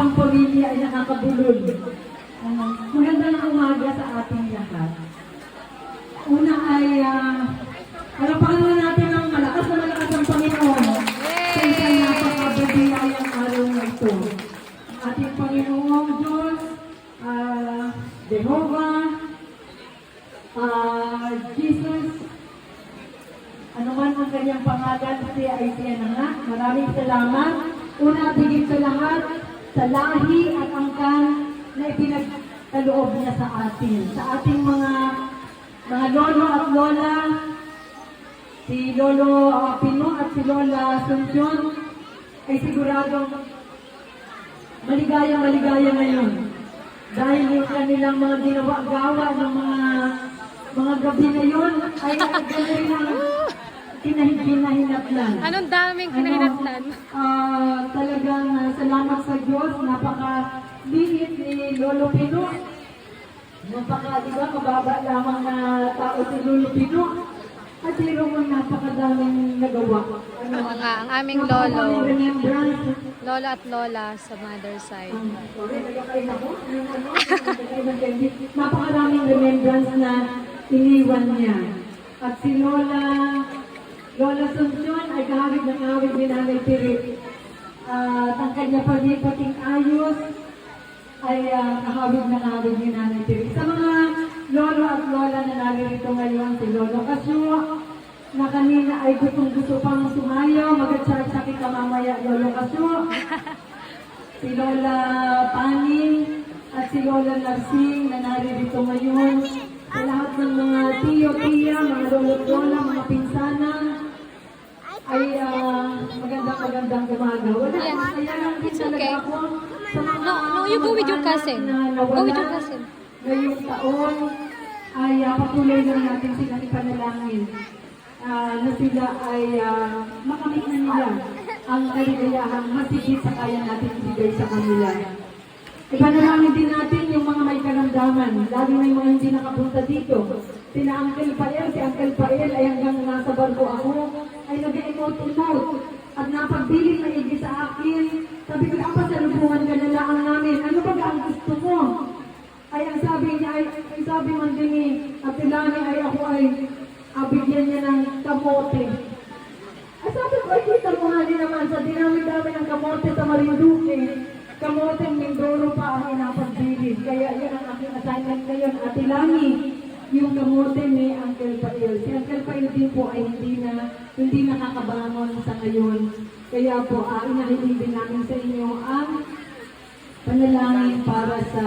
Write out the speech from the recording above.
pang pamilya ay nakakabulol. Uh, magandang umaga sa ating lahat. Una ay, uh, palapakan na natin ang malakas na malakas ang Panginoon. Sa isang napakababiyayang araw na ito. Ang ating Panginoong Diyos, ah, Jehovah, ah, Jesus, ano man ang kanyang pangalan, siya ay siya na nga. Maraming salamat. Una at higit sa lahat, sa lahi at angkan na ipinagkaloob niya sa atin. Sa ating mga mga lolo at lola, si Lolo uh, Pino at si Lola Sunsyon, ay siguradong maligayang maligaya ngayon. Dahil yung kanilang mga ginawa-gawa ng mga mga gabi na yun ay gano'n ang kinahinahinatlan. Anong daming kinahinatlan? Ah, talagang ah, salamat sa Diyos, napaka liit ni Lolo Pino. Napaka, di ba, mababa lamang na tao si Lolo Pino. At pero mo napakadaming nagawa. Ano, Oo nga, ang aming lolo. Lolo at lola sa mother side. Ano. Napakaraming remembrance na iniwan niya. At si Lola, Lola Sunsyon ay kahawig ng kahawig ni Nanay Pirit. At ang kanya pating ayos ay uh, kahawig ng kahawig ni Nanay Pirit. Sa mga lolo at lola na naririto ngayon, si Lolo Kasyo, na kanina ay gustong gusto pang sumayaw, mag-chat-chat kita mamaya, Lolo Kasyo. si Lola Paning at si Lola Narsing na naririto ngayon. Sa lahat ng mga tiyo, tiya, mga lolo, lola, mga pinsana, ay ah, magandang magandang umaga. Wala, masaya lang din talaga ako sa mga No, no, you go with your cousin. Go with your cousin. Ngayong taon ay uh, patuloy lang natin sila ipanalangin ah, na sila ay ah, makamit na nila ang kaligayahang masigit sa kaya natin ibigay sa kanila. Ipanalangin din natin yung mga may karamdaman, lalo na yung mga hindi nakapunta dito. Sina Uncle Pael, si Uncle Pael ay hanggang nasa barko ako, ay nag-emote-emote at napagbiling na igi sa akin. Sabi ko, ang pasalubungan ka na lang namin. Ano ba ang gusto mo? Ay, ang sabi niya, ay, sabi man din ni Ate ay ako ay ah, bigyan niya ng kamote. Ay, sabi ko, ay kita mo nga din naman sa dinami-dami ng kamote sa Marinduque. Kamote Mindoro pa ang inapagbilid. Kaya yun ang aking assignment ngayon, Ate Lani. Yung kamote ni Uncle Pail. Si Uncle Pail din po ay hindi na hindi nakakabangon sa ngayon. Kaya po, uh, inahiling din namin sa inyo ang panalangin para sa